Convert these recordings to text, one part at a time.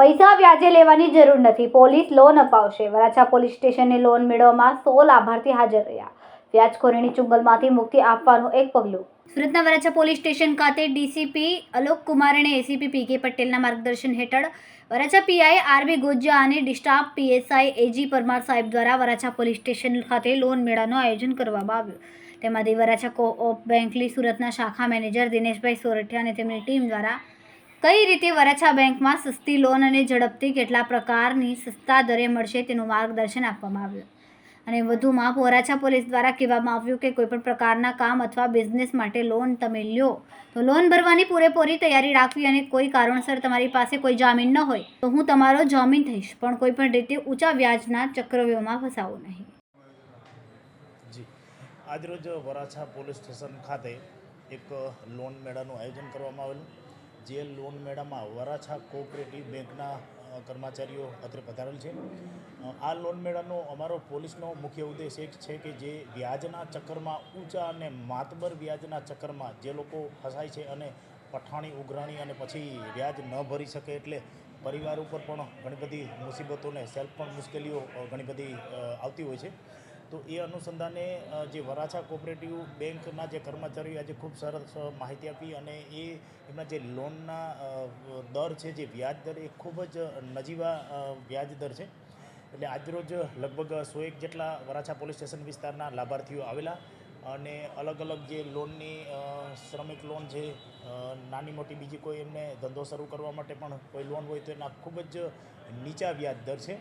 પૈસા વ્યાજે લેવાની જરૂર નથી. પોલીસ લોન અપાવશે. વરાછા પોલીસ સ્ટેશને લોન મેળવવામાં સો લાભાર્થી હાજર રહ્યા. વ્યાજખોરીની ચુંગલમાંથી મુક્તિ આપવાનું એક પગલું. સુરતના વરાછા પોલીસ સ્ટેશન ખાતે DCP Alok Kumar ACP P K પટેલના માર્ગદર્શન હેઠળ વરાછા પીઆઈ આરબી ગોજા અને ડિસ્ટાફ પીએસઆઈ એજી પરમાર સાહેબ દ્વારા વરાછા પોલીસ સ્ટેશન ખાતે લોન મેળાનું આયોજન કરવામાં આવ્યું. તેમાંથી વરાછા કો ઓપ બેંકલી સુરતના શાખા મેનેજર દિનેશભાઈ સોરઠિયા અને તેમની ટીમ દ્વારા કઈ રીતે વરાછા બેંકમાં સસ્તી લોન અને ઝડપથી કેટલા પ્રકારની સસ્તા દરે મળશે તેનું માર્ગદર્શન આપવામાં આવ્યું. અને વધુમાં વરાછા પોલીસ દ્વારા કહેવામાં આવ્યું કે કોઈપણ પ્રકારના કામ અથવા બિઝનેસ માટે લોન તમે લ્યો, તો લોન ભરવાની પૂરેપૂરી તૈયારી રાખવી અને કોઈ કારણસર તમારી પાસે કોઈ જામીન ન હોય, તો હું તમારો જામીન થઈશ, પણ કોઈપણ રીતે ઊંચા વ્યાજના ચક્રવ્યૂહમાં ફસાવો નહીં. આજરોજ વરાછા પોલીસ સ્ટેશન ખાતે એક લોન મેળાનું આયોજન કરવામાં આવેલું, જે લોન મેળામાં વરાછા કોઓપરેટિવ બેંકના કર્મચારીઓ અત્રે પધારેલ છે. આ લોન મેળાનો અમારો પોલીસનો મુખ્ય ઉદ્દેશ એક છે કે જે વ્યાજના ચક્કરમાં, ઊંચા અને માતબર વ્યાજના ચક્કરમાં જે લોકો ફસાય છે અને પઠાણી, ઉઘરાણી અને પછી વ્યાજ ન ભરી શકે એટલે પરિવાર ઉપર પણ ઘણી બધી મુસીબતોને, સેલ્ફ પણ મુશ્કેલીઓ ઘણી બધી આવતી હોય છે. તો એ અનુસંધાને જે વરાછા કોઓપરેટિવ બેંકના જે કર્મચારીઓ આજે ખૂબ સરસ માહિતી આપી અને એ એમના જે લોનના દર છે, જે વ્યાજ દર, એ ખૂબ જ નજીવા વ્યાજ દર છે. એટલે આજરોજ લગભગ સો એક જેટલા વરાછા પોલીસ સ્ટેશન વિસ્તારના લાભાર્થીઓ આવેલા અને અલગ અલગ જે લોનની શ્રમિક લોન છે નાની મોટી બીજી કોઈ એમને ધંધો શરૂ કરવા માટે પણ કોઈ લોન હોય તો એના ખૂબ જ નીચા વ્યાજ દર છે.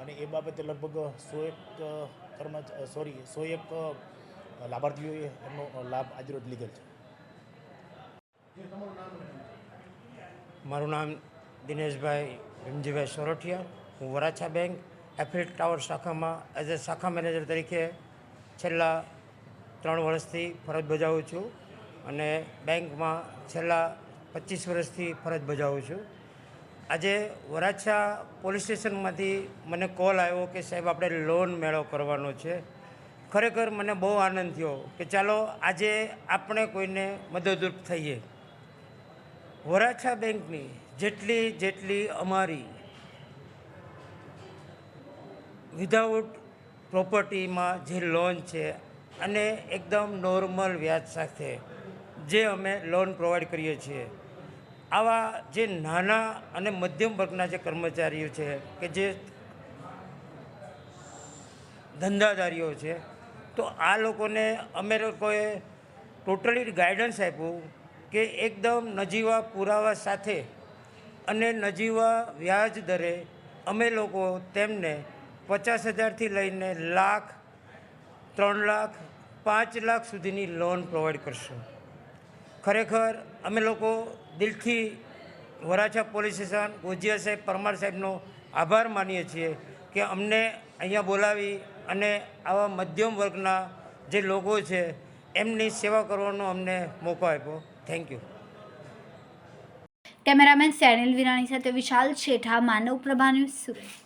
અને એ બાબતે લગભગ સો એક અ, કર્મચ સોરી સો એક લાભાર્થીઓએ એમનો લાભ આજરોજ લીધેલ છે. મારું નામ દિનેશભાઈ ભીમજીભાઈ સોરઠિયા. હું વરાછા બેંક એફિલ ટાવર શાખામાં એઝ એ શાખા મેનેજર તરીકે છેલ્લા ત્રણ વર્ષથી ફરજ બજાવું છું અને બેંકમાં છેલ્લા પચીસ વર્ષથી ફરજ બજાવું છું. આજે વરાછા પોલીસ સ્ટેશનમાંથી મને કોલ આવ્યો કે સાહેબ, આપણે લોન મેળો કરવાનો છે. ખરેખર મને બહુ આનંદ થયો કે ચાલો, આજે આપણે કોઈને મદદરૂપ થઈએ. વરાછા બેંકની જેટલી જેટલી અમારી વિધાઉટ પ્રોપર્ટીમાં જે લોન છે અને એકદમ નોર્મલ વ્યાજ સાથે જે અમે લોન પ્રોવાઈડ કરીએ છીએ. આવા જે નાના અને મધ્યમ વર્ગના જે કર્મચારીઓ છે કે જે ધંધાદારીઓ છે, તો આ લોકોને અમે લોકોએ ટોટલી ગાઈડન્સ આપ્યું કે એકદમ નજીવા પુરાવા સાથે અને નજીવા વ્યાજ દરે અમે લોકો તેમને પચાસ હજારથી લઈને લાખ ત્રણ લાખ, પાંચ લાખ સુધીની લોન પ્રોવાઈડ કરશું. ખરેખર, અમે લોકો દિલથી વરાછા પોલીસ સ્ટેશન ગોજિયા સાહેબ, પરમાર સાહેબનો આભાર માનીએ છીએ કે અમને અહીંયા બોલાવી અને આવા મધ્યમ વર્ગના જે લોકો છે, એમની સેવા કરવાનો અમને મોકો આપ્યો. Thank you cameraman Senil Virani સાથે વિશાલ શેઠા માનવ પ્રભા ન્યૂઝ